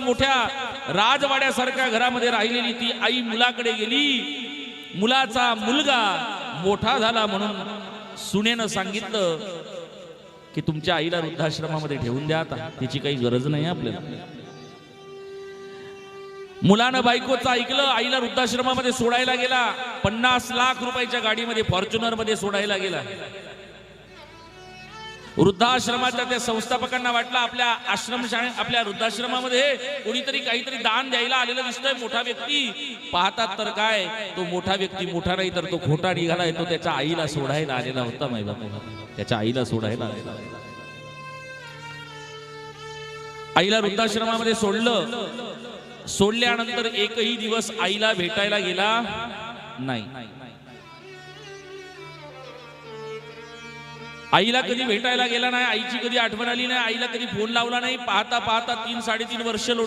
मोठ्या राजवाड्यासारख्या घरामध्ये राहिलेली ती आई मुलाकडे गेली. मुलाचा मुलगा मोठा झाला म्हणून सुनेनं सांगितलं की तुमच्या आईला वृद्धाश्रमामध्ये ठेवून द्या आता तिची काही गरज नाही आपल्याला. मुलानं बायकोचं ऐकलं आईला वृद्धाश्रमामध्ये सोडायला गेला. पन्नास लाख रुपयाच्या गाडीमध्ये फॉर्च्युनरमध्ये सोडायला गेला. वृद्धाश्रमाच्या त्या संस्थापकांना वाटलं आपल्या आश्रम आपल्या वृद्धाश्रमामध्ये कोणीतरी काहीतरी दान द्यायला आलेलं दिसतंय मोठा व्यक्ती. पाहतात तर काय तो मोठा व्यक्ती मोठा नाही तर तो खोटा निघालाय तो त्याच्या आईला सोडायला आलेला होता महिला त्याच्या आईला सोडायला आलेला आईला वृद्धाश्रमामध्ये सोडलं. सोडल्यानंतर एकही दिवस आईला भेटायला गेला नाही. आईला कधी भेटायला गेला नाही आईची कधी आठवण आली नाही आईला कधी फोन लावला नाही पाहता पाहता तीन साडेतीन वर्ष